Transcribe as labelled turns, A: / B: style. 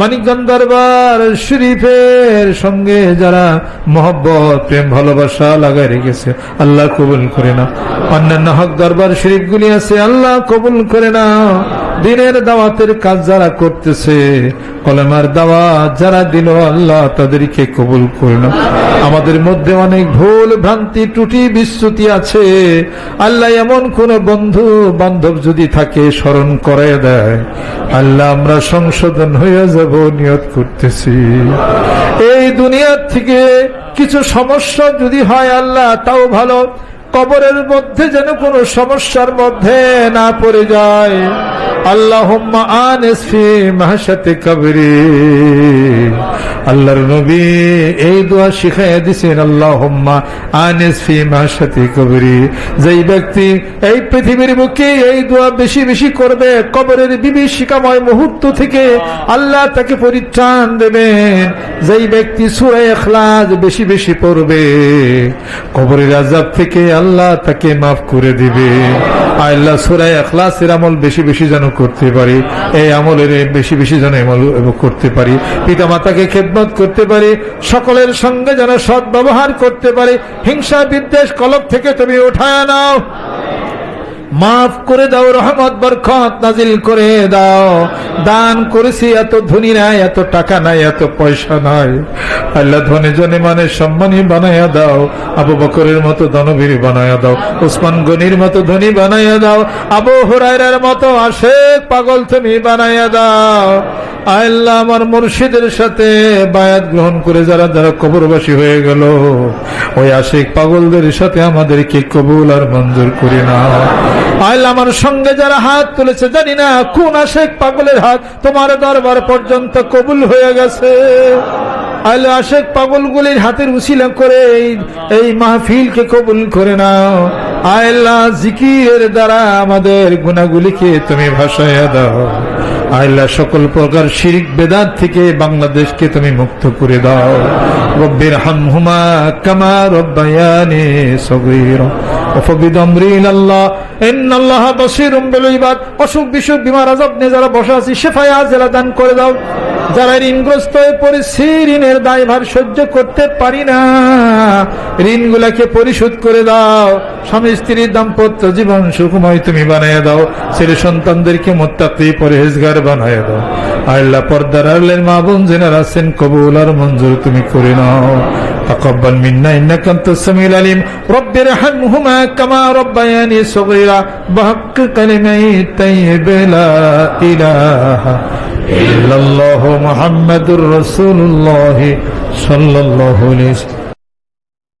A: মানিকগঞ্জ দরবার শরীফের সঙ্গে যারা মহব্বত, প্রেম, ভালোবাসা লাগাই রেখেছে, আল্লাহ কবুল করে না অন্যান্য হক দরবার শরীফ গুলি আছে, আল্লাহ কবুল করে না দিনের দাওয়াতের কাজ যারা করতেছে, কলেমার দাওয়াত যারা দিল, আল্লাহ তাদেরকে কবুল করে না আমাদের মধ্যে অনেক ভুল ভ্রান্তি, ত্রুটি, বিচ্যুতি আছে। আল্লাহ এমন কোন বন্ধু, বান্ধব যদি থাকে, স্মরণ করে দেয়। আল্লাহ, আমরা সংশোধন হয়ে যাব, নিয়ত করতেছি। এই দুনিয়ার থেকে কিছু সমস্যা যদি হয়, আল্লাহ, তাও ভালো। কবরের মধ্যে যেন কোনো সমস্যার মধ্যে না পড়ে যায়। আল্লাহ আনসফি মাহাসাতে কবরি। আল্লাহর নবী এই দোয়া শিখাইয়া দিছেন আল্লাহ আনসফি মাহাসাতে কবরি। যেই ব্যক্তি এই পৃথিবীর বুকে এই দোয়া বেশি বেশি করবে, কবরের বিভীষিকাময় মুহূর্ত থেকে আল্লাহ তাকে পরিত্রাণ দেবেন। যেই ব্যক্তি সুরে এখলাস বেশি বেশি পড়বে, কবরের আজাব থেকে আল্লাহ তাকে মাফ করে দিবে। আল্লাহ সুরায় এখলাসের আমল বেশি বেশি যেন করতে পারি, এই আমলের বেশি বেশি যেন আমল করতে পারি। পিতা মাতাকে খেদমত করতে পারি, সকলের সঙ্গে যেন সদ্ব্যবহার করতে পারি। হিংসা বিদ্বেষ কলব থেকে তুমি উঠায় নাও। মাফ করে দাও, রহমত, বরকত নাজিল করে দাও। দান করেছি, এত ধনী নাই, এত টাকা নাই, এত পয়সা নাই। আল্লাহ ধনে জনে মানে সম্মানী বানাইয়া দাও। আবু বকরের মতো দানবীর বানাইয়া দাও। ওসমান গনির মতো ধনী বানাইয়া দাও। আবু হুরাইরার মতো আশেক পাগল তুমি বানাইয়া দাও। আল্লাহ, আমার মুর্শিদের সাথে বায়াত গ্রহণ করে যারা যারা কবরবাসী হয়ে গেল, ওই আশেক পাগলদের সাথে আমাদেরকে কবুল আর মঞ্জুর করি না আল্লাহ আমার সঙ্গে যারা হাত তুলেছে, জানি না কোন আশেক পাগলের হাত তোমার দরবার পর্যন্ত কবুল হয়ে গেছে। আল্লাহ পাগলগুলির হাতের উশিলা করে এই- মাহফিলকে কবুল করে নাও। জিকিরের দ্বারা আমাদের গুণাগুলিকে তুমি ভাসাইয়া দাও। সকল প্রকার শিরিক বেদাত থেকে বাংলাদেশকে তুমি মুক্ত করে দাও। রব্বির হামহুমা কামা রব্বায়ানি সগীরা। অসুখ বিসুখ, বিমার আজব নিয়ে যারা বসে আছি সেফায় আজেলা দান করে দাও। যারা ঋণগ্রস্ত হয়ে পড়েছি, ঋণের দায়ভার সহ্য করতে পারি না। ঋণগুলাকে পরিশোধ করে দাও। স্বামী স্ত্রীর দাম্পত্য জীবন সুখময় তুমি বানাইয়া দাও। ছেলে সন্তানদেরকে মোত্তাতি পরেহেজগার বানাইয়া দাও। আল্লাহ পর্দার আল্লের মা বোন জেনার আছেন, কবুল আর মঞ্জুর তুমি করে নাও। تقبل منا إنك أنت السميع العليم. رب ارحمهما كما ربياني صغيرا. بحق كلمه طيب لا إله إلا الله محمد رسول الله صلى الله عليه وسلم.